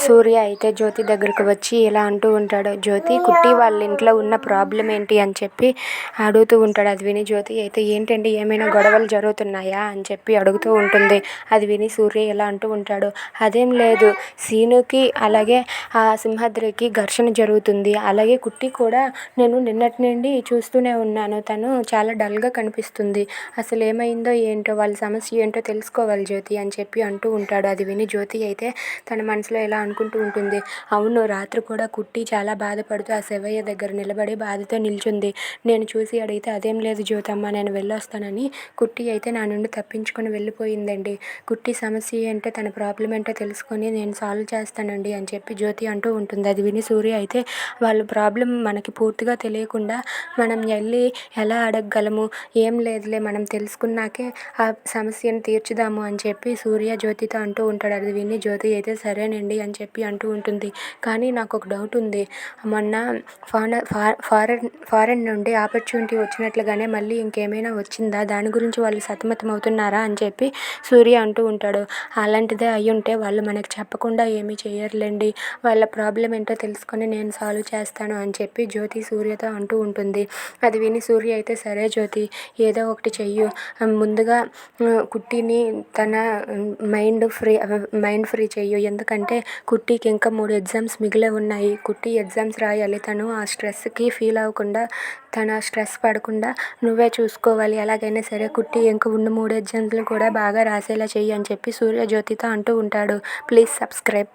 సూర్య అయితే జ్యోతి దగ్గరకు వచ్చి ఇలా అంటూ ఉంటాడు జ్యోతి కుట్టి వాళ్ళ ఇంట్లో ఉన్న ప్రాబ్లం ఏంటి అని చెప్పి అడుగుతూ ఉంటాడు అది విని జ్యోతి అయితే ఏంటండి ఏమైనా గొడవలు జరుగుతున్నాయా? అని చెప్పి అడుగుతూ ఉంటుంది. అది విని సూర్య ఇలా అంటూ ఉంటాడు అదేం లేదు. సీనుకి అలాగే ఆ సింహాద్రికి ఘర్షణ జరుగుతుంది. అలాగే కుట్టి కూడా నేను నిన్నటి నుండి చూస్తూనే ఉన్నాను. తను చాలా డల్గా కనిపిస్తుంది. అసలు ఏమైందో ఏంటో వాళ్ళ సమస్య ఏంటో తెలుసుకోవాలి జ్యోతి అని చెప్పి అంటూ ఉంటాడు అది విని జ్యోతి అయితే తన మనసులో ఎలా అనుకుంటూ ఉంటుంది. అవును రాత్రి కూడా కుట్టి చాలా బాధపడుతూ ఆ శివయ్య దగ్గర నిలబడి బాధతో నిల్చుంది. నేను చూసి అడిగితే అదేం లేదు జ్యోతమ్మ నేను వెళ్ళొస్తానని కుట్టి అయితే నా నుండి తప్పించుకొని వెళ్ళిపోయిందండి. కుట్టి సమస్య ఏంటో తన ప్రాబ్లం ఏంటో తెలుసుకొని నేను సాల్వ్ చేస్తానండి అని చెప్పి జ్యోతి అంటూ ఉంటుంది. అది విని సూర్య అయితే వాళ్ళ ప్రాబ్లం మనకి పూర్తిగా తెలియకుండా మనం వెళ్ళి ఎలా అడగగలము? ఏం లేదులే మనం తెలుసుకున్నాకే ఆ సమస్యను తీర్చుదాము అని చెప్పి సూర్య జ్యోతితో అంటూ ఉంటాడు. అది విని జ్యోతి అయితే సరేనండి అని అని చెప్పి అంటూ ఉంటుంది. కానీ నాకు ఒక డౌట్ ఉంది. మొన్న ఫాన ఫారెన్ ఫారెన్ నుండి ఆపర్చునిటీ వచ్చినట్లుగానే మళ్ళీ ఇంకేమైనా వచ్చిందా? దాని గురించి వాళ్ళు సతమతం అవుతున్నారా? అని చెప్పి సూర్య అంటూ ఉంటాడు. అలాంటిదే అయి ఉంటే వాళ్ళు మనకు చెప్పకుండా ఏమీ చేయరులేండి. వాళ్ళ ప్రాబ్లం ఏంటో తెలుసుకొని నేను సాల్వ్ చేస్తాను అని చెప్పి జ్యోతి సూర్యతో అంటూ ఉంటుంది. అది విని సూర్య అయితే సరే జ్యోతి ఏదో ఒకటి చెయ్యు. ముందుగా కుట్టిని తన మైండ్ ఫ్రీ మైండ్ ఫ్రీ చెయ్యు. ఎందుకంటే కుట్టికి ఇంకా మూడు ఎగ్జామ్స్ మిగిలే ఉన్నాయి. కుట్టి ఎగ్జామ్స్ రాయాలి. తను ఆ స్ట్రెస్కి ఫీల్ అవ్వకుండా తన స్ట్రెస్ పడకుండా నువ్వే చూసుకోవాలి. ఎలాగైనా సరే కుట్టి ఇంకా ఉన్న మూడు ఎగ్జామ్స్లు కూడా బాగా రాసేలా చెయ్యి అని చెప్పి సూర్యజ్యోతితో అంటూ ఉంటాడు. Please subscribe.